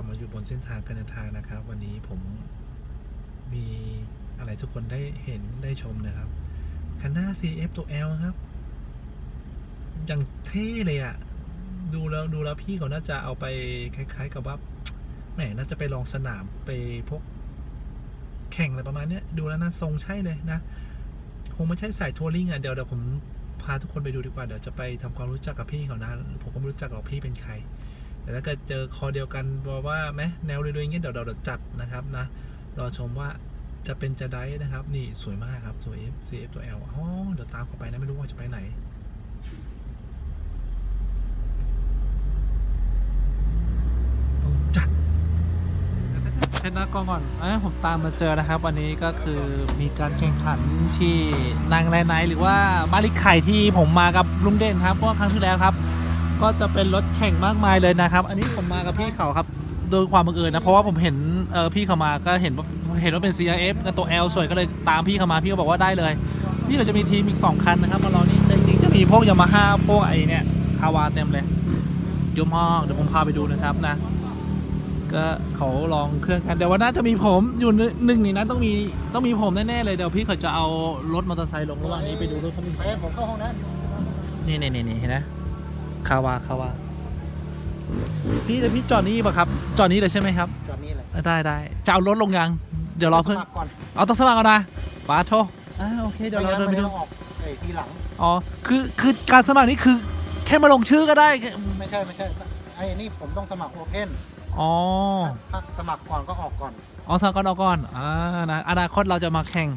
ลับมาอยู่บนเส้นทางการเดินทางนะครับ วันนี้ผมมีอะไรทุกคนได้เห็นได้ชมนะครับคันหน้า CF ตัว L ครับอย่างเท่เลยอะดูแล้วดูแล้วพี่เขาน่าจะเอาไปคล้าย ๆ กับว่าแหมน่าจะไปลองสนามไปพวกแข่งอะไรประมาณเนี้ยดูแล้วน่าทรงใช่เลยนะ คงไม่ใช่สายทัวริงอะเดี๋ยวเดี๋ยวผมพาทุกคนไปดูดีกว่าเดี๋ยวจะไปทำความรู้จักกับพี่เขานะ ผมก็ไม่รู้จักหรอกพี่เป็นใคร แต่ถ้าเกิดเจอคอเดียวกันบอกว่าแมแนวเรยๆอย่างเงี้ยเดี๋ยวเดี๋ยวเดี๋ยวจัดนะครับนะรอชมว่าจะเป็นจะได้นะครับ นี่สวยมากครับสวย F C F ตัว L อ๋อเดี๋ยวตามเข้าไปนะไม่รู้ว่าจะไปไหนต้องจัดเช็ดหน้ากล้องก่อนอันนี้ผมตามมาเจอนะครับ วันนี้ก็คือมีการแข่งขันที่นางแรไนหรือว่ามาริไข่ที่ผมมากับลุงเด่นครับเพราะครั้งที่แล้วครับ ก็จะเป็นรถแข่งมากมายเลยนะครับ อันนี้ผมมากับพี่เขาครับ โดยความบังเอิญนะ เพราะว่าผมเห็นเออพี่เขามาก็เห็นว่าเห็นว่าเป็น CRF กับตัว L สวยก็เลยตามพี่เขามาพี่ก็บอกว่าได้เลย พี่เขาจะมีทีมอีก 2 คันนะครับมารอนี่แต่จริงๆจะมีพวกยามาฮ่าพวกไอเนี่ยคาวาเต็มเลยยุมห้องเดี๋ยวผมพาไปดูนะครับนะ ก็เขาลองเครื่องกันเดี๋ยววันหน้าจะมีผมอยู่หนึ่งในนั้นต้องมีต้องมีผมแน่ๆเลยเดี๋ยวพี่เขาจะเอารถมอเตอร์ไซค์ลงระหว่างนี้ไปดูรถคันอื่นไปผมเข้าห้องน้นี่นี่นี่นี่เห็นไหม คาวาคาวาพี่แล้วพี่จอดนี่ปะครับ จอดนี้เลยใช่ไหมครับำจอดนี่เลยได้ได้จะเอารถลงยัง เดี๋ยวรอสเพื่อนมัครก่อนเอาต้องสมัครก่อนนะป้าโทอ่าโอเคเดี๋ยวเราไม่เดินไปงั้นดูมันจะออกเอ้ยทีหลังอ๋อคือคือการสมัครนี่คือ แค่มาลงชื่อก็ได้ ไม่ใช่ไม่ใช่ไอ้นี่ผมต้องสมัครโอเพนอ๋อถ้าสมัครก่อนก็ออกก่อนอ๋อสมัครก่อนเอาก่อนอ่านะอนาคตเราจะมาแข่ง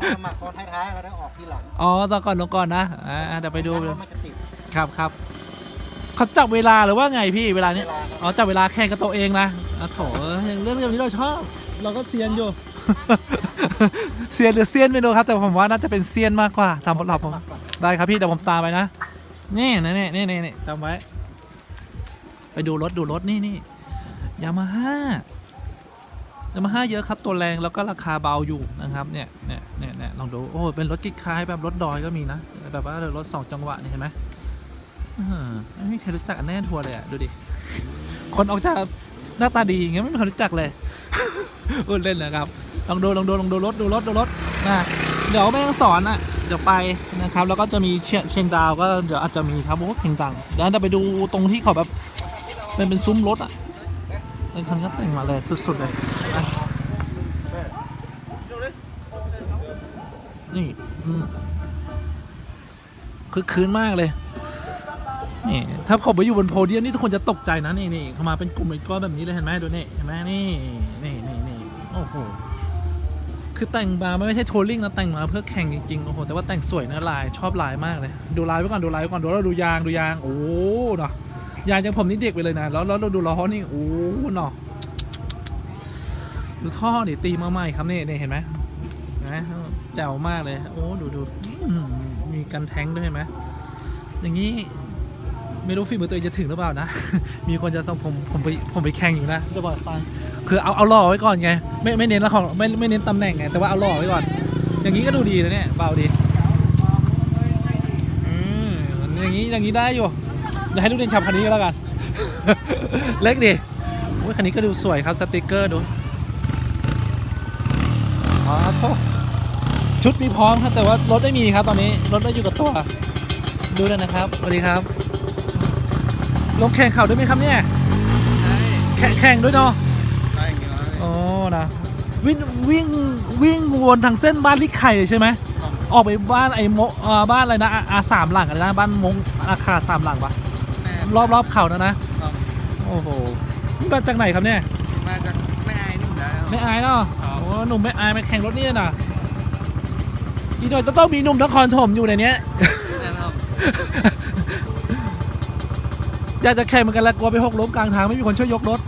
ถ้าสมัครก่อนท้ายๆแล้วได้ออกทีหลังอ๋อสมัครก่อนลงก่อนนะอ่าเดี๋ยวไปดูแล้วมันจะติด ครับครับเขาจับเวลาหรือว่าไงพี่เวลาเวเนี้ยลาครับอ๋อจับเวลาแข่งกับตัวเองนะอะโถอย่างเรื่องแบบนี้เราชอบ เราก็เซียนอยู่ เซียนหรือเซียนไม่รู้ครับแต่ผมว่าน่าจะเป็นเซียนมากกว่าทำเราผมสมัครก่อนได้ครับพี่เดี๋ยวผมตามไปนะนี่นี่นี่นี่นี่นี่จำไว้ ไปดูรถดูรถนี่นี่ยามาฮ่ายามาฮ่าเยอะครับตัวแรงแล้วก็ราคาเบาอยู่นะครับเนี่ยเนี่ยเนี่ยเนี่ยลองดูโอ้เป็นรถคล้ายๆแบบรถดอยก็มีนะแบบว่ารถสองจังหวะนี่เห็นไหมอื้อหือ ไม่มีใครรู้จักอันแน่ทัวร์เลยอะ ดูดิ คนออกจากหน้าตาดีอย่างเงี้ยไม่มีใครรู้จักเลยพูดเล่นนะครับ ลองดูลองดูลองดูรถดูรถดูรถนะเดี๋ยวแม่งสอนอะ เดี๋ยวไปนะครับ แล้วก็จะมีเชียเชียงดาวก็เดี๋ยวอาจจะมีครับโอ้เพลงดังเดี๋ยวจะไปดูตรงที่เขาแบบเป็นเป็นซุ้มรถอะไอ้คันก็แต่งมาเลยสุดๆเลยนี่คือคืนมากเลย นี่ถ้าผมไปอยู่บนโพเดียมนี่ทุกคนจะตกใจนะนี่นี่เข้ามาเป็นกลุ่มเป็นก้อนแบบนี้เลยเห็นไหมดูนี่เห็นไหมนี่นี่นี่นี่โอ้โหคือแต่งมาไม่ใช่ทัวริงนะแต่งมาเพื่อแข่งจริงๆโอ้โหแต่ว่าแต่งสวยนะลายชอบลายมากเลยดูลายไว้ก่อนดูลายไว้ก่อนดูแล้วดูยางดูยางโอ้เนาะยางจากผมนี่เด็กไปเลยนะแล้วแล้วเราดูล้อนี่โอ้เนาะดูท่อดิตีมาใหม่ครับนี่นี่เห็นไหมนะแจ๋วมากเลย โอ้ดูดูมีกันแทงด้วยเห็นไหมอย่างนี้ ไม่รู้ฝีมือตัวเองจะถึงหรือเปล่านะ มีคนจะส่งผมผมไปผมไปแข่งอยู่นะจะบอกฟังคือเอาเอาหล่อไว้ก่อนไง ไม่ไม่เน้นละของไม่ไม่เน้นตำแหน่งไง แต่ว่าเอาหล่อไว้ก่อน อย่างนี้ก็ดูดีนะเนี่ยเบาดีอืมอย่างนี้อย่างนี้ได้อยู่เดี๋ยวให้ลูกเด่นขับคันนี้ก็แล้วกัน เล็กดิโอ้ยคันนี้ก็ดูสวยครับสติกเกอร์ดูอ๋อโทษชุดมีพร้อมครับแต่ว่ารถไม่มีครับตอนนี้รถไม่อยู่กับตัว ดูด้วยนะครับสวัสดีครับ ลงแข่งเข่าด้วยไหมครับเนี่ยใช่แข่งแข่งด้วยเนาะได้อย่างเงี้ยโอ้นะวิ่งวิ่งวิ่งวนทางเส้นบ้านลิกไข่เลยใช่ไหมออกไปบ้านไอ้โมเอ่อบ้านอะไรนะอาอาสามหลังอะไรนะบ้านมงอาคาสามหลังปะแม่รอบรอบเข่านะนะครับโอ้โหนี่มาจากไหนครับเนี่ยมาจากแม่ไอ้นี่ผมได้ครับไม่อายเนาะครับโอ้หนุ่มไม่อายมาแข่งรถนี่นะอีกหน่อยต้องมีหนุ่มนครถมอยู่ในเนี้ยแน่ครับ อยากจะแข่งเหมือนกันแล้วกลัวไปหกล้มกลางทางไม่มีคนช่วยยกรถ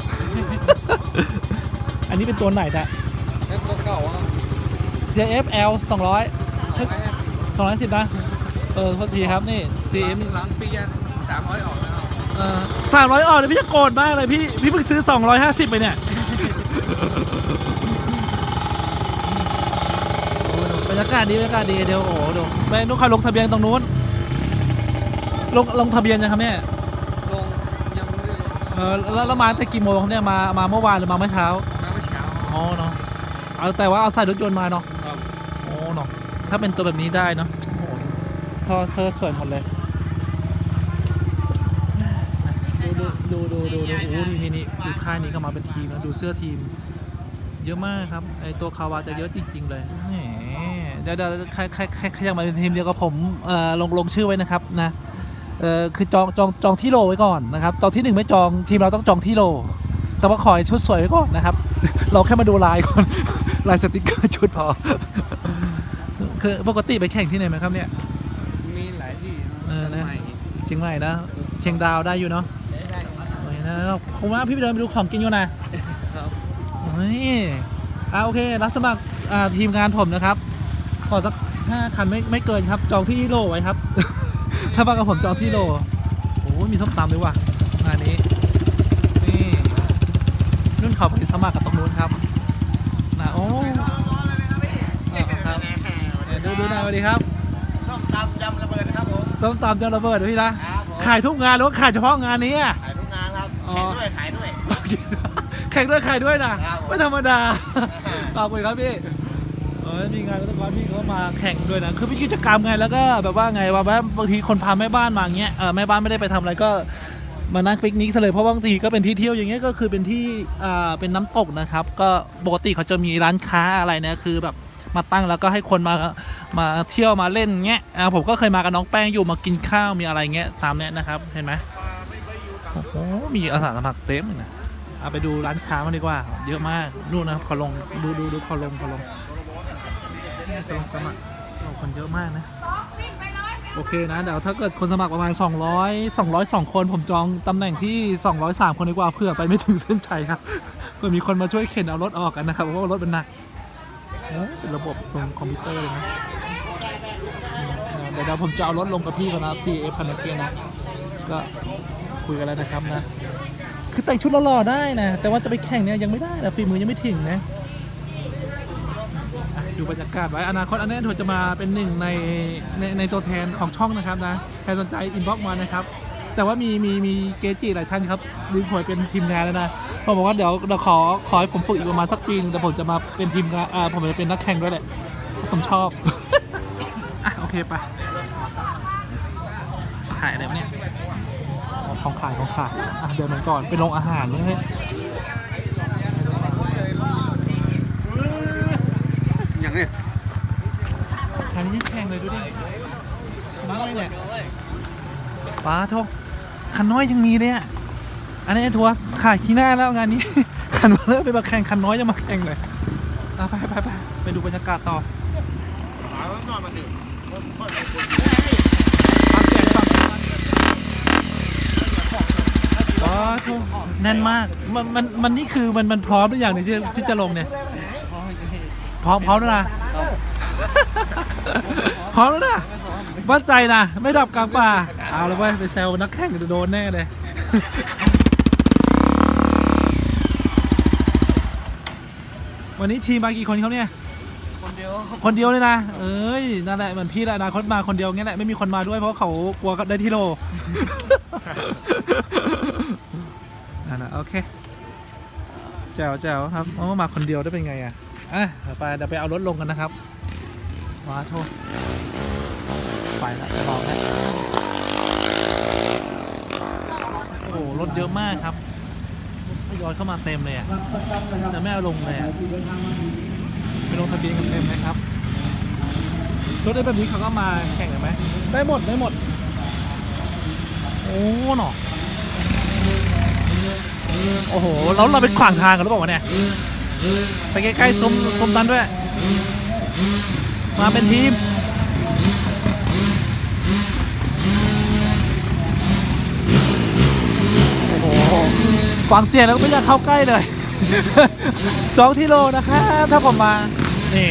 อันนี้เป็นตัวไหนนะแล้วตัวเก่าอะ CF L 200สองร้อยห้าสิบ210นะ เออโทษทีครับนี่ล้าง CF ล้างปียันสามร้อยออกแล้วเออสามร้อยออกเลยพี่จะโกรธมากเลยพี่ พี่เพิ่งซื้อ 250 ไปเนี่ย โอ้ดูบรรยากาศดีบรรยากาศดีเดี๋ยวโอ้โหดูไปนู้นใครลงทะเบียนตรงนู้น ลงลงทะเบียนยังครับแม่ ลงยังไม่ได้ลง เออแล้วแล้วมาตั้งแต่กี่โมงเนี่ยมามาเมื่อวานหรือมาเมื่อเช้ามาเมื่อเช้าอ๋อเนาะเอาแต่ว่าเอาใส่รถยนต์มาเนาะครับโอ้เนาะถ้าเป็นตัวแบบนี้ได้เนาะโอ้โหท่อเธอสวยหมดเลยดูดูดูดูดูดูโอ้โหนี่นี่นี่ดูค่ายนี้ก็มาเป็นทีมนะดูเสื้อทีม เยอะมากครับไอตัวคาวาจะเยอะจริง ๆ เลยแหมเดี๋ยวเดี๋ยวใครใครใครใครอยากมาเป็นทีมเดียวกับผมเอ่อลงลงชื่อไว้นะครับนะ เอ่อคือจองจองจองที่โลไว้ก่อนนะครับตอนที่หนึ่งไม่จองทีมเราต้องจองที่โล แต่ว่าขอให้ชุดสวยไว้ก่อนนะครับ เราแค่มาดูลายก่อนลายสติกเกอร์ชุดพอคือปกติไปแข่งที่ไหนไหมครับเนี่ยมีหลายที่เออนะสมัยเชียงใหม่นะเชียงดาวได้อยู่เนาะได้โอเคนะผมว่าพี่ไปเดินไปดูของกินอยู่นะครับโอ้ยอ่าโอเค รับสมัครอ่าทีมงานผมนะครับ ขอสักห้าคันไม่ไม่เกินครับ จองที่โลไว้ครับ ถ้ามากับผมจองที่โลโอ้ยมีส้มตำด้วยว่ะงานนี้ นี่ นุ่นเขาไปสมัครกับตรงนู้นครับนะโอ้อ่าครับเดี๋ยวดูดูหน่อยสวัสดีครับส้มตำยำระเบิดนะครับผมส้มตำจะระเบิดด้วยพี่นะครับผมขายทุกงานหรือว่าขายเฉพาะงานนี้อะ ขายทุกงานครับอ๋อ แข่งด้วยขายด้วยแข่งด้วยขายด้วยนะครับผม ไม่ธรรมดาขอบคุณครับพี่เออ มีงานแล้วก็พี่เขามาแข่งด้วยนะ คือมีกิจกรรมไง แล้วก็แบบว่าไงว่าแบบบางทีคนพาแม่บ้านมาเงี้ยเออแม่บ้านไม่ได้ไปทำอะไรก็มานั่งปิกนิกเลยเพราะบางทีก็เป็นที่เที่ยวอย่างเงี้ยก็คือเป็นที่อ่าเป็นน้ำตกนะครับ ก็ปกติเขาจะมีร้านค้าอะไรเนี่ยคือแบบมาตั้งแล้วก็ให้คนมามาเที่ยวมาเล่นเงี้ยอ่าผมก็เคยมากับน้องแป้งอยู่มากินข้าวมีอะไรเงี้ยตามเนี้ยนะครับเห็นไหมโอ้โหมีอาสาสมัครเต็มเลยนะเอาไปดูร้านค้ามันดีกว่า เยอะมากนู่นนะครับขอลงดูดูดูขอลงขอลง ของสมัครโอ้คนเยอะมากนะ โอเคนะ เดี๋ยวถ้าเกิดคนสมัครประมาณ 200 202 คน ผมจองตำแหน่งที่ 203 คนดีกว่าเพื่อไปไม่ถึงเส้นชัยครับ เพื่อมีคนมาช่วยเข็นเอารถออกกันนะครับ เพราะว่ารถมันหนักเป็นระบบตรงคอมพิวเตอร์เลยนะ เดี๋ยวผมจะเอารถลงกับพี่ก่อนนะ PF พันเกียนะ ก็คุยกันแล้วนะครับนะ คือแต่งชุดหล่อๆได้นะ แต่ว่าจะไปแข่งเนี่ยยังไม่ได้นะฝีมือยังไม่ถึงนะ ดูบรรยากาศไว้อนาคตอันนี้ถูกจะมาเป็นหนึ่งในในในตัวแทนของช่องนะครับนะใครสนใจอินบ็อกมานะครับ แต่ว่ามีมีมีเกจิหลายท่านครับดึงหวยเป็นทีมงานแล้วนะผมบอกว่าเดี๋ยวเดี๋ยวขอขอให้ผมฝึกอีกประมาณสักปีหนึงแต่ผมจะมาเป็นทีมงานอ่าผมจะเป็นนักแข่งด้วยแหละผมชอบอะโอเคไปขายอะไรเนี่ยของขายของขายอะเดี๋ยวมันก่อนไปลงอาหารเลยเฮ้ย อย่างนี้คันนี้แข่งเลยดูดิน้อยเนี่ยป้าโทคันน้อยยังมีเลยอะ อันนี้ไอ้ทัวร์ขายขี้หน้าแล้วงานนี้ คันมาเลิกไปมาแข่งคันน้อยจะมาแข่งเลยไปไปไปไปดูบรรยากาศต่อหาข้างนอกแน่นมาก มัน มัน มันนี่คือมัน มันพร้อมหรือยังเนี่ยที่จะลงเนี่ย พร้อมพร้อมแล้วนะ พร้อมแล้วนะมั่นใจนะ ไม่ดับกลางป่า เอาเลยเว้ยไปแซวนักแข่งจะโดนแน่เลยวันนี้ทีมมากี่คนเขาเนี่ย คนเดียว คนเดียวเลยนะ เอ้ย นั่นแหละเหมือนพี่แหละอนาคตมาคนเดียวงี้แหละ ไม่มีคนมาด้วยเพราะเขากลัวได้ที่โลนั่นแหละโอเคแจ๋วแจ๋วครับโอ้มาคนเดียวได้เป็นไงอะ อะเดี๋ยวไปเดี๋ยวไปเอารถลงกันนะครับว้าโทษไปแล้วไปลองแล้วโอ้รถเยอะมากครับทยอยเข้ามาเต็มเลยอะแต่ไม่เอาลงเลยอะไปลงทะเบียนกันเต็มไหมครับรถได้แบบนี้เขาก็มาแข่งกันไหมได้หมดได้หมด โอ้หนอโอ้โหแล้วเราเป็นขวางทางกันหรือเปล่าวะเนี่ย ไปใกล้ๆซุ้มซุ้มนั้นด้วย มาเป็นทีมโอ้โหฟังเสียงแล้วไม่อยากเข้าใกล้เลย จองที่โลนะคะถ้าผมมา นี่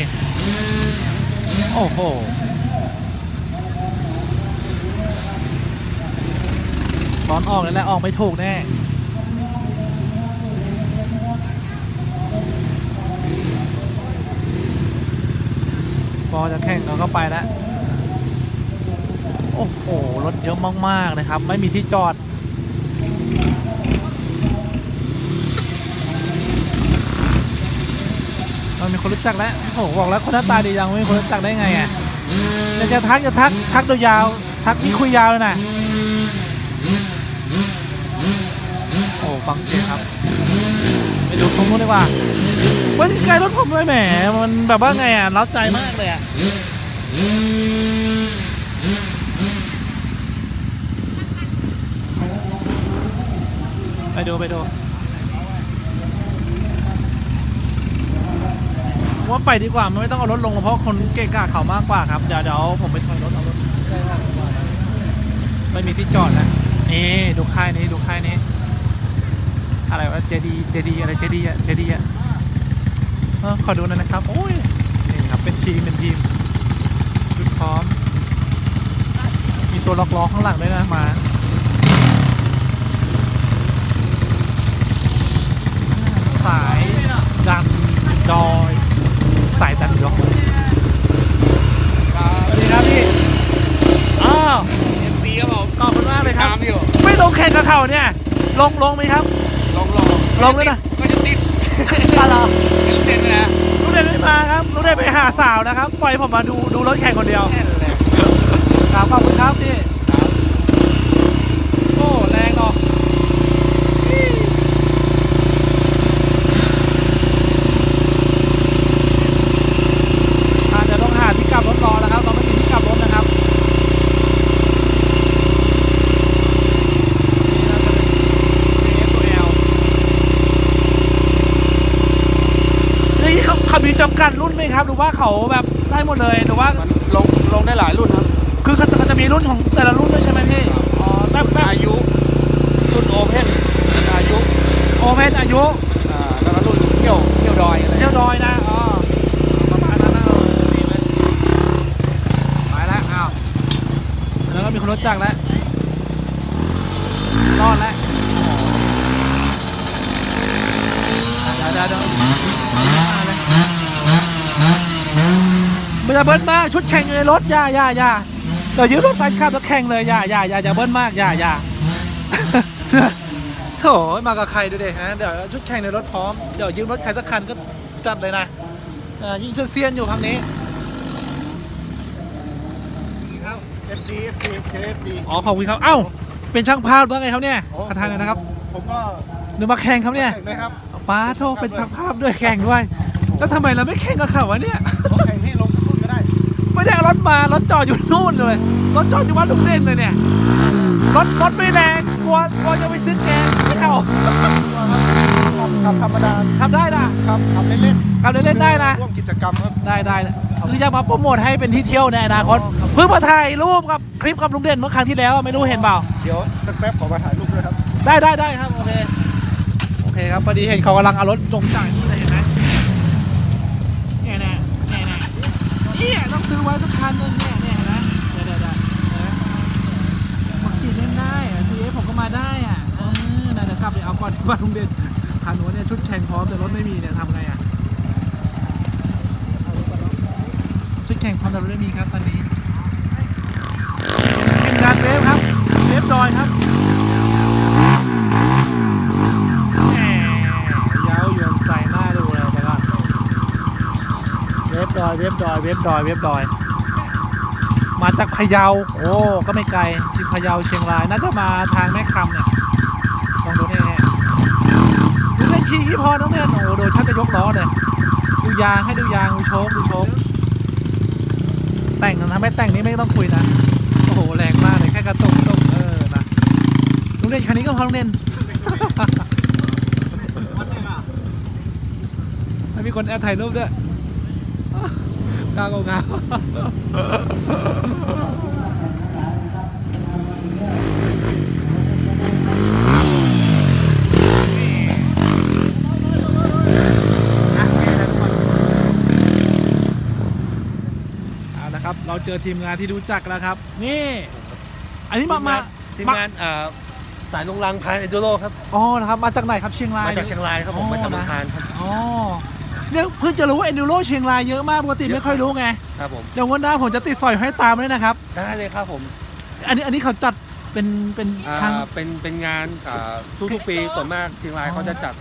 โอ้โหตอนออกเลยแหละออกไม่ถูกแน่ พอจะแข่งเราก็ไปแล้วโอ้โห รถเยอะมากๆนะครับ ไม่มีที่จอด เรามีคนรู้จักแล้วโอ้โหบอกแล้วคนหน้าตาดียังไม่มีคนรู้จักได้ไงอะจะจะทักจะทักทักโดยยาว ทักนี่คุยยาวเลยนะโอ้ฟังเสียงครับ ไปดูตรงนู้นดีกว่า เว้ยไกลรถผมเลยแหม มันแบบว่าไงอะเล้าใจมากเลยอะไปดูไปดูว่าไปดีกว่าไม่ต้องเอารถลงเพราะคนเกะกะเขามากกว่าครับเดี๋ยวเดี๋ยวผมไปถอยรถเอารถใกล้มากกว่าไม่มีที่จอดนะนี่ดูค่ายนี้ดูค่ายนี้ อะไรวะเจดีเจดีอะไรเจดีอะเจดีอะ ขอดูหน่อยนะครับ โอ้ย นี่ครับ เป็นทีม เป็นทีมชุดพร้อม มีตัวล็อกล้อข้างหลังด้วยนะมาสายดันดอย สายดันยกสวัสดีครับพี่ อ้าวเอ็มซีครับผมขอบคุณมากเลยครับ ตามอยู่ ไม่ลงแข่งกับเขาเนี่ย ลงลงไหมครับ ลองลองลงด้วยนะ ก็จะติด อะไรอเอ็มเซ็นนะลูกเด่นไม่มาครับลูกเด่นไปหาสาวนะครับ ปล่อยผมมาดูดูรถแข่งคนเดียวแน่นเลยครับขอบคุณครับพี่โอ้แรงเนาะอะเดี๋ยวต้องหาที่กลับรถรอแล้วครับ เราไม่มีที่กลับรถนะครับ นี่น่าจะเป็น CF ตัว L นี่ เขาเขามีจำกัดรุ่นไหมครับ หรือว่าเขาแบบได้หมดเลย หรือว่า มันลงลงได้หลายรุ่นครับคือเขาจะเขาจะมีรุ่นของแต่ละรุ่นด้วยใช่ไหมพี่ อ๋อแบบแบบอายุรุ่นโอเพนอายุโอเพนอายุอ่าแล้วก็รุ่นเที่ยวเที่ยวดอยอะไรเที่ยวดอยนะ อ๋อ ประมาณนั้นนะเออดีเลยไปแล้วอ้าวแล้วก็มีคนรถจักรแล้ว รอดแล้วเดี๋ยวเดี๋ยวเดี๋ยวมาเลย มันจะเบิ้ลมากชุดแข่งอยู่ในรถอย่าอย่าอย่าเดี๋ยวยืมรถไฟขับแล้วแข่งเลยอย่าอย่าอย่าอย่าเบิ้ลมากอย่าอย่าโถมากับใครดูดิฮะเดี๋ยวชุดแข่งในรถพร้อมเดี๋ยวยืมรถใครสักคันก็จัดเลยนะอ่ายิ่งเซียนๆอยู่ครั้งนี้ครับ FC FC KFC อ๋อขอบคุณครับเอ้าเป็นช่างภาพว่าไงครับเนี่ยโอ้ประธานเลยนะครับ ผมก็หรือมาแข่งครับเนี่ยแข่งด้วยครับป้าโทษเป็นช่างภาพด้วยแข่งด้วย แล้วทำไมเราไม่แข่งกับเขาวะเนี่ย ไม่ได้เอารถมารถจอดอยู่นู่นเลยรถจอดอยู่วัดลุงเด่นเลยเนี่ยรถรถไม่แรงกลัวกลัวจะไปซื้อแกงไม่เอาขับขับธรรมดาทำได้นะครับขับเล่นขับเล่นๆได้นะร่วมกิจกรรมครับ ได้ได้คือจะมาโปรโมทให้เป็นที่เที่ยวในอนาคตอ๋อครับ เพิ่งมาถ่ายรูปกับคลิปกับลุงเด่นเมื่อครั้งที่แล้วไม่รู้เห็นเปล่า เดี๋ยวสักแป๊บขอมาถ่ายรูปด้วยครับ ได้ได้ได้ครับ โอเค โอเคครับพอดีเห็นเขากำลังเอารถลงจ่ายนี่เลยเห็นไหมเนี่ยเนี่ยเนี่ยเนี่ย เนี่ยต้องซื้อไว้สักคันนึงเนี่ยเนี่ยเห็นไหมเดี๋ยวเดี๋ยวเดี๋ยวเห็นไหมขี่เล่นได้อะซีเอฟผมก็มาได้อะเออเดี๋ยวกลับไปเอาก่อนที่บ้านลุงเด่นคันนู้นเนี่ยชุดแข่งพร้อมแต่รถไม่มีเนี่ยทำไงอะชุดแข่งพร้อมแต่รถไม่มีครับตอนนี้ทีมงานเวฟครับเวฟดอยครับ แหมเย้าหยวนใส่หน้าดูเลยแต่ก็็บดอยเว็บดอยเว็บดอยเว็บดอย มาจากพะเยา โอ้ก็ไม่ไกลที่พะเยาเชียงรายน่าจะมาทางแม่คำเนี่ยลองดูแน่ๆดูเล่นขี่ที่พอน้องเนี่ยโอ้โดยท่านจะยกล้อเลยดูยางให้ดูยางดูโชคดูโชคแต่งนะไม่แต่งนี่ไม่ต้องคุยนะโอ้โหแรงมากเลยแค่กระตุกกระตุกเออนะลุงเล่นคันนี้ก็พอลุงเล่นไม่มีคนแอบถ่ายรูปด้วย กากาวเอาละครับเราเจอทีมงานที่รู้จักแล้วครับ นี่ อันนี้มามาทีมงานาสายลงรังพานเอดูโรครับ อ๋อนะครับ มาจากไหนครับเชียงราย มาจากเชียงรายครับผม มาจากลงพานครับ อ๋อ เนี่ยเพิ่งจะรู้ว่าเอ็นดูโรเชียงรายเยอะมากปกติไม่ค่อยรู้ไงครับผมเดี๋ยววันหน้าผมจะติดสอยให้ตามด้วยนะครับ ได้เลยครับผมอันนี้อันนี้เขาจัดเป็นเป็นอ่าครั้ง เป็นเป็นงานอ่าทุกๆปีส่วนมากเชียงรายอ๋อเขาจะจัด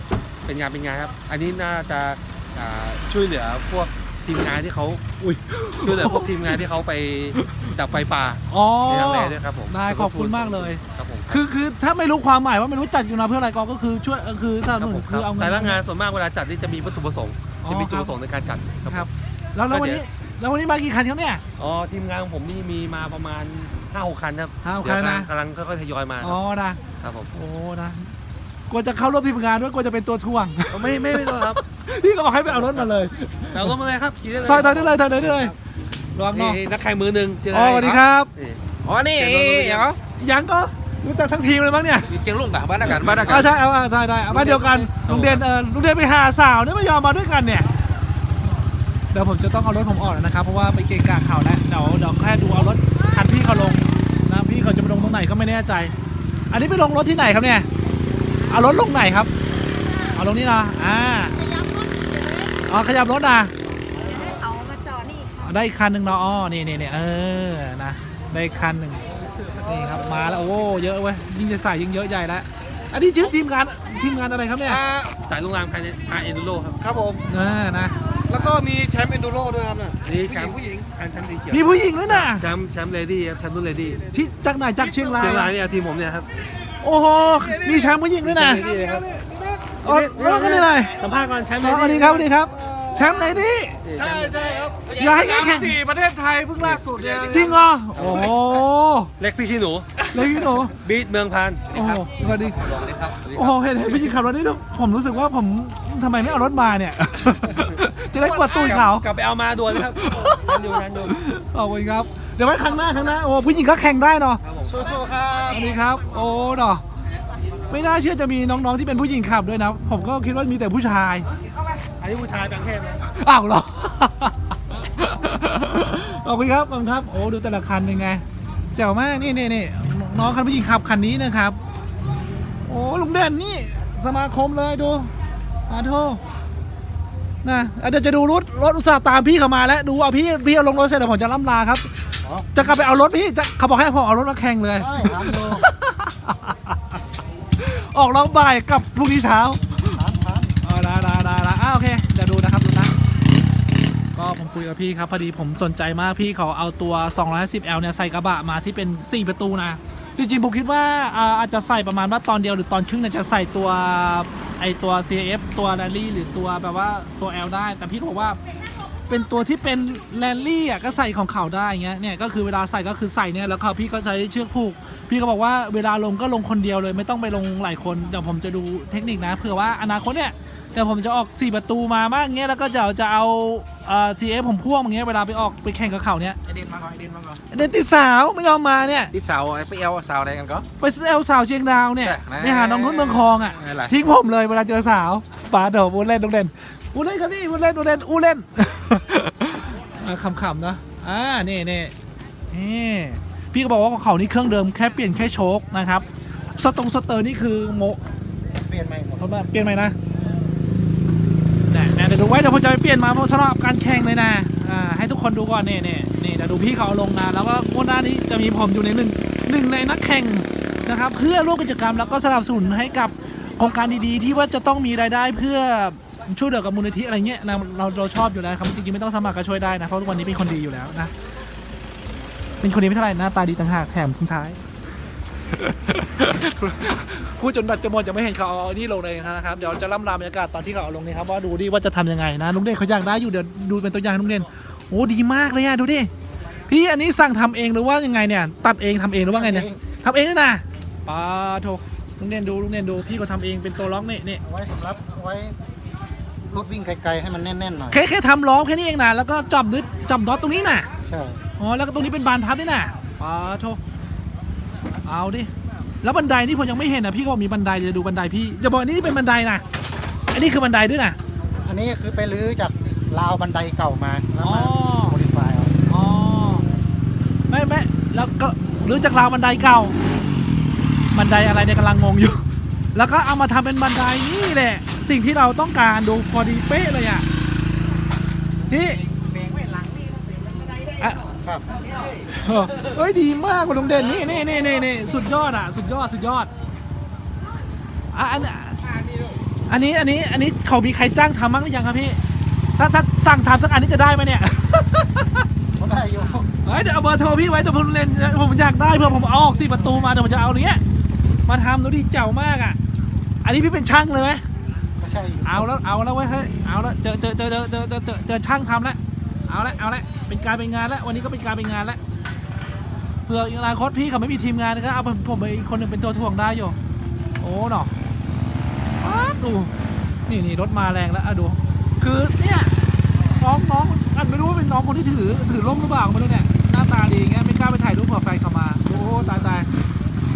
เป็นงานเป็นงานครับ อันนี้น่าจะอ่าช่วยเหลือพวกทีมงานที่เขาอุ้ยช่วยเหลือพวกทีมงานที่เขาไปดับไฟป่าอ๋อ ในทางแรด้วยครับผมได้ขอบคุณมากเลย ครับผมคือคือถ้าไม่รู้ความหมายว่าไม่รู้จัดอยู่นะเพื่ออะไรก็ก็คือช่วยเอ่อคือสนับคสรับนุผนมคือเอาเงินแต่ละงานส่วนมากเวลาจัดนี่จะมีวัตถุประสงค์ อ๋อจะมีจุดประสงค์ในการจัดครับครับ แล้วแล้ววันนี้แล้ววันนี้มากี่คันครับเนี่ย อ๋อทีมงานของผมนี่มีมาประมาณ5้าหกคันครับห้าหกเดี๋ยวคันนะกำลังค่อยๆทยอยมาอ๋อนะ ครับผมโอ้นะกลัวจะเข้าร่วมทีมงานด้วยกลัวจะเป็นตัวท่วงไม่ไม่ไม่ต้องครับพี่ก็บอกให้ไปเอารถมาเลยเอาลงมาเลยครับขี่ได้เลยถอยถอยได้เลยถอยได้เลยระวังนี่เนาะนักแข่งมือหนึ่งเจออ๋อสวัสดีครับ นี่ อ๋อ นี่อย่างเหรอยังก็ รู้จักทั้งทีมเลยมั้งเนี่ยเจียงลุงต่างบ้านกันบ้านกัอ่านใช่เอาเอาใช่ได้เอาบ้านเดียวกันลุงเด่นเออลุงเด่นไปหาสาวเนี่ยไม่ยอมมาด้วยกันเนี่ยเดี๋ยวผมจะต้องเอารถผมออกแล้วนะครับเพราะว่าไปเกะกะเขาแล้วเดี๋ยวเดี๋ยวแค่ดูเอารถคันพี่เขาลงนะพี่เขาจะไปลงตรงไหนก็ไม่แน่ใจ อันนี้ไปลงรถที่ไหนครับเนี่ยเอารถลงไหนครับเอาลงนี่นะอ่าพยายามรถเฉยอ๋อขยับรถนะให้เขามาจอดนี่ค่ะ ได้อีกคันหนึ่งเนาะอ๋อนี่นี่นี่เออ นะ ได้อีกคันหนึ่ง นี่ครับมาแล้วโอ้เยอะเว้ยยิ่งจะใส่ยิ่งเยอะใหญ่แล้วอันนี้ชื่อทีมงานทีมงานอะไรครับเนี่ยอ่าสายลงรางภายในอาเอ็นดูโรครับ ครับผมเออนะ แล้วก็มีแชมป์เอนดูโรด้วยครับเนี่ยนี่ผู้แชหญิมงป์ผู้หญิงแชมป์แชมป์สีเขียวมีผู้หญิงด้วยนะแชมป์แชมป์เลดี้ครับแชมป์รุ่นเลดี้ที่จากไหนจากเชียงรายเชียงรายเนี่ยทีมผมเนี่ยครับโอ้โหมีแชมป์ผู้หญิงด้วยนะแชมป์เลดี้เลยครับอ๋อรถกันนี่เลยสัมภาษณ์ก่อนแชมป์สเลวัสดี้ดีครับสวัสดีครับ แชมป์ไหนดิใช่ใช่ครับอย่าให้แข่งแข่งสี่ประเทศไทยเพิ่งล่าสุดเนี่ยจริงเหรอ โอ้โหเล็กพี่ขี้หนู เลยพี่หนูบีทเมืองพาน โอ้โหสวัสดี โอ้โหเห็นเห็นพี่จิงขับรถนี่ผมรู้สึกว่าผมทำไมไม่เอารถมาเนี่ย จะได้กวดตุ้ยเขา กลับไปเอามาด่วนเลยครับยันอยู่ยันอยู่ขอบคุณครับ เดี๋ยวไว้ครั้งหน้าครั้งหน้า โอ้ผู้หญิงก็แข่งได้เนาะสู้ๆครับสวัสดีครับ โอ้เนาะไม่น่าเชื่อจะมีน้องๆที่เป็นผู้หญิงขับด้วยนะ ผมก็คิดว่ามีแต่ผู้ชาย อันนี้ผู้ชายแปลงเพศนะอ้าวเหรอ ขอบคุณครับขอบคุณครับ โอ้ดูแต่ละคันเป็นไงเจ๋วมากนี่นี่นี่น้องคันผู้หญิงขับคันนี้นะครับ โอ้ลุงเด่นนี่สมาคมเลยดูอาโทนะอะเดี๋ยวจะดูรถรถอุตส่าห์ตามพี่เข้ามาแล้วดูเอาพี่พี่เอาลงรถเสร็จเดี๋ยวผมจะล่ำลาครับ จะกลับไปเอารถพี่จะเขาบอกให้ผมเอารถมาแข่งเลยได้ถามดูออกรอบบ่ายกลับพรุ่งนี้เช้า ผมคุยกับพี่ครับ พอดีผมสนใจมากพี่เขาเอาตัว 250L เนี่ยใส่กระบะมาที่เป็น 4 ประตูนะ จริงๆ ผมคิดว่าอาอาจจะใส่ประมาณว่าตอนเดียวหรือตอนครึ่งเนี่ยจะใส่ตัวไอตัว CF ตัวแรลลี่หรือตัวแบบว่าตัว L ได้ แต่พี่บอกว่าเป็นตัวที่เป็นแรลลี่อะก็ใส่ของเขาได้เงี้ยเนี่ยก็คือเวลาใส่ก็คือใส่เนี่ยแล้วเขาพี่ก็ใช้เชือกผูก พี่ก็บอกว่าเวลาลงก็ลงคนเดียวเลย ไม่ต้องไปลงหลายคนเดี๋ยวผมจะดูเทคนิคนะเผื่อว่าอนาคตเนี่ย เดี๋ยวผมจะออก4ประตูมาบ้างเงี้ยแล้วก็จะจะเอาเอ่อ CF ผมพ่วงอย่างเงี้ยเวลาไปออกไปแข่งกับเขาเนี่ยไอเดนมาก่อนไอเดนมาก่อนเดนติดสาวไม่ยอมมาเนี่ยที่สาวไอไปเอลสาวอะไรกันก็ ไปเอลสาวเชียงดาวเนี่ยแหม่ไปหาน้องนุ่นเมืองคลองอะอะไร ทิ้งผมเลยเวลาเจอสาวป๋าเดี๋ยวพูดเล่นตรงเด่นพูดเล่นครับพี่พูดเล่นพูดเล่นอู้เล่น อะขำๆนะอ่านี่นี่นี่พี่ก็บอกว่าของเขานี่เครื่องเดิมแค่เปลี่ยนแค่โชคนะครับสตรงสเตอร์นี่คือโม เปลี่ยนใหม่หมด เขามาเปลี่ยนใหม่นะเนี่ยเนี่ยเดี๋ยวดูไว้เดี๋ยวผมจะไปเปลี่ยนมาสำหรับการแข่งเลยนะอ่าให้ทุกคนดูก่อนนี่นี่นี่เดี๋ยวดูพี่เขาเอาลงนะแล้วก็งวดหน้านี้จะมีผมอยู่ในหนึ่งหนึ่งในนักแข่งนะครับเพื่อร่วมกิจกรรมแล้วก็สนับสนุนให้กับโครงการดีๆ ที่ว่าจะต้องมีรายได้เพื่อช่วยเหลือกับมูลนิธิอะไรเงี้ยนะเราเราชอบอยู่แล้วครับจริงๆไม่ต้องสมัครก็ช่วยได้นะเพราะทุกวันนี้เป็นคนดีอยู่แล้วนะเป็นคนดีไม่เท่าไหร่หน้าตาดีต่างหากแถมทิ้งท้าย พูดจนบัตรจะหมดจะไม่เห็นเขาเอานี่ลงเลยนะครับ เดี๋ยวจะล่ำลาบรรยากาศตอนที่เขาเอาลงนี่ครับว่าดูดิว่าจะทำยังไงนะลุงเด่นเขาอยากได้อยู่เดี๋ยวดูเป็นตัวอย่างลุงเด่นโอ้ดีมากเลยอะดูดิพี่อันนี้สั่งทำเองหรือว่ายังไงเนี่ย ตัดเองทำเองหรือว่าไงเนี่ยทำเองด้วยนะปาโถลุงเด่นดูลุงเด่นดูพี่ก็ทำเองเป็นตัวล็อกนี่นี่เอาไว้สำหรับเอาไว้รถวิ่งไกลๆให้มันแน่นๆหน่อยแค่แค่ทำล้อแค่นี้เองนะแล้วก็จับนึดจับน็อตตรงนี้น่ะใช่อ๋อแล้วก็ตรงนี้เป็นบานพับด้วยน่ะปาโถ เอาดิ แล้วบันไดนี่ผมยังไม่เห็นนะพี่ก็บอกมีบันไดจะดูบันไดพี่จะบอกอันนี้เป็นบันไดนะอันนี้คือบันไดด้วยนะอันนี้คือไปรื้อจากราวบันไดเก่ามาแล้วอ๋อมาโมดิฟายเอาอ๋อไม่ไม่แล้วก็หรือจากราวบันไดเก่า บันไดอะไรเนี่ยกำลังงงอยู่ แล้วก็เอามาทำเป็นบันไดนี่แหละ สิ่งที่เราต้องการดูพอดีเป๊ะเลยอะพี่ากเฮ้ยดีมากคุณลุงเด่นนี่นี่นี่นี่นี่สุดยอดอะ สุดยอดสุดยอดอันอันนี้อันนี้อันนี้เขามีใครจ้างทำมั้งหรือยังครับพี่ ถ้าถ้าสั่งทำสักอันนี้จะได้ไหมเนี่ยเขาได้อยู่เฮ้ยเดี๋ยวเอาเบอร์โทรพี่ไว้เดี๋ยวผมเล่นผมอยากได้เพื่อผมออกสี่ประตูมาเดี๋ยวผมจะเอาเนี้ยมาทำดูดีเจ๋วมากอะ อันนี้พี่เป็นช่างเลยไหมไม่ใช่เอาแล้วเอาแล้วเว้ยเฮ้ยเอาแล้วเจอเจอเจอเจอเจอเจอเจอช่างทำแล้วเอาละเอาละ เป็นการเป็นงานแล้ววันนี้ก็เป็นการเป็นงานแล้วเผื่ออนาคตพี่เขาไม่มีทีมงานก็เอาผมไปอีกคนหนึ่งเป็นตัวถ่วงได้อยู่โอ้หนอป๊าดูนี่นี่รถมาแรงแล้วอะดูคือเนี่ยน้องน้องอันไม่รู้ว่าเป็นน้องคนที่ถือถือร่มหรือเปล่าไม่รู้เนี่ยหน้าตาดีงเงี้ยไม่กล้าไปถ่ายรูปเผื่อแฟนเขามาโอ้ตายตาย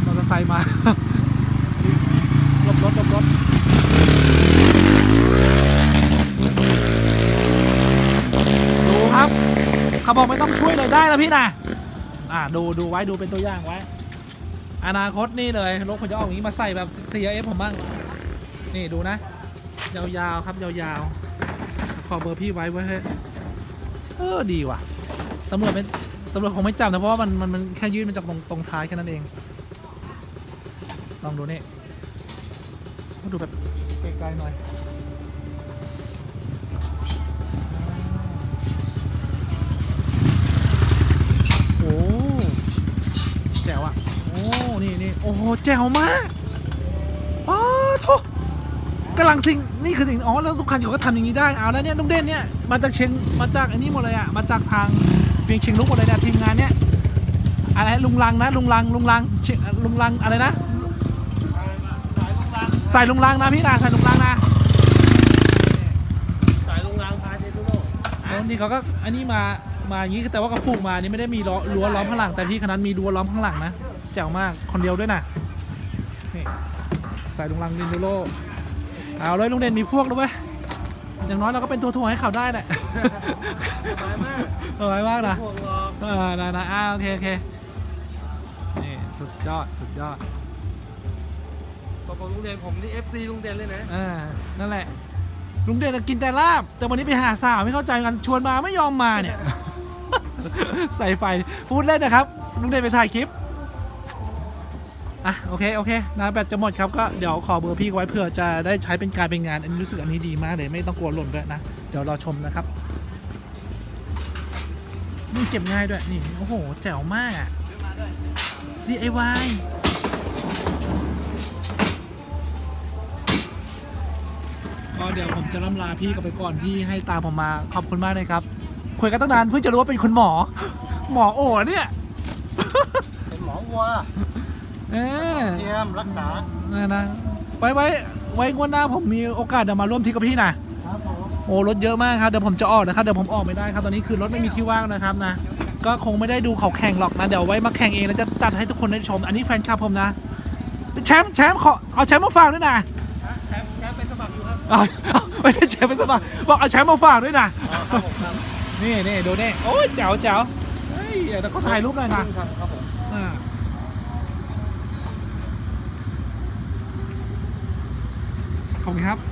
มอเตอร์ไซค์มา หลบรถหลบรถ ดูครับ เขาบอกไม่ต้องช่วยเลยได้แล้วพี่นะอ่าดูดูไว้ดูเป็นตัวอย่างไว้ อนาคตนี่เลยรถผมจะเอาอย่างนี้มาใส่แบบ CRF ผมบ้าง นี่ดูนะ ยาวๆครับยาวๆ ขอเบอร์พี่ไว้ไว้เฮ้เออดีว่ะตำรวจเป็นตำรวจคงไม่จับนะเพราะว่ามันมันมันแค่ยื่นมาจากตรงตรงท้ายแค่นั้นเอง ลองดูนี่ดูแบบไกลๆหน่อย โอ้แจ๋วอะ โอ้ นี่นี่โอ้โหแจ๋วมากอ๋อทุกกำลังสิ่งนี่คือสิ่งอ๋อแล้วทุกคันเขาก็ทำอย่างนี้ได้เอาแล้วเนี่ยลุงเด่นเนี่ยมาจากเชียงมาจากอันนี้หมดเลยอะมาจากทางเพียงเชียงลุกหมดเลยเนี่ยทีมงานเนี่ยอะไรลุงลังนะลุงลังลุงลังเชียงลุงลังอะไรนะใส่ลุงลังนะพี่นะใส่ลุงลังนะสายลงรางพาเดนูโน่แล้วนี่เขาก็อันนี้มามาอย่างนี้แต่ว่าเขาปลูกมานี่ไม่ได้มีล้อรั้วล้อมข้างหลังแต่พี่คนนั้นมีรั้วล้อมข้างหลังนะ แจ๋วมากคนเดียวด้วยนะนี่ใส่ลุงลังดินดูโลเอาเลยลุงเด่นมีพวกด้วยอย่างน้อยเราก็เป็นตัวถ่วงให้เขาได้แหละสบายมากสบายมากนะห่วงรอเออนะนะอ่าโอเคโอเคนี่สุดยอดสุดยอดบอกบอกลุงเด่นผมนี่ FC ลุงเด่นเลยนะอ่านั่นแหละ ลุงเด่นน่ะกินแต่ลาบ แต่วันนี้ไปหาสาวไม่เข้าใจกันชวนมาไม่ยอมมาเนี่ย ใส่ไฟพูดเล่นนะครับ ลุงเด่นไปถ่ายคลิป อะโอเคโอเคนะแบตจะหมดครับก็เดี๋ยวขอเบอร์พี่ไว้เผื่อจะได้ใช้เป็นการเป็นงาน อันนี้รู้สึกอันนี้ดีมากเลยไม่ต้องกลัวหล่นด้วยนะ เดี๋ยวรอชมนะครับนี่เก็บง่ายด้วยนี่โอ้โหแจ๋วมากอะ DIY ก็เดี๋ยวผมจะล่ำลาพี่กับไปก่อนที่ให้ตามผมมาขอบคุณมากเลยครับคุยกันตั้งนานเพิ่งจะรู้ว่าเป็นคุณหมอ หมอโอ๋เนี่ยเป็นหมอวัว เออเทียมรักษานะนะไว้ไว้ไว้งวดหน้าผมมีโอกาสเดี๋ยวมาร่วมทริปกับพี่นะครับผมโอ้รถเยอะมากครับเดี๋ยวผมจะออกนะครับเดี๋ยวผมออกไม่ได้ครับตอนนี้คือรถไม่มีที่ว่างนะครับนะก็คงไม่ได้ดูเขาแข่งหรอกนะเดี๋ยวไว้มาแข่งเองแล้วจะจัดให้ทุกคนได้ชม อันนี้แฟนคลับผมนะแชมป์แชมป์ขอเอาแชมป์มาฝากด้วยนะแชมป์แชมป์ไปสมัครอยู่ครับเอาเอาไม่ใช่แชมป์เป็นสมัครบอกเอาแชมป์มาฝากด้วยนะอ๋อครับผมครับนี่นี่ดูนี่โอ้ยแจ๋วแจ๋วเฮ้ยเดี๋ยวเขาถ่ายรูปหน่อยนะครับ ครับผม อ่า ขอบคุณครับ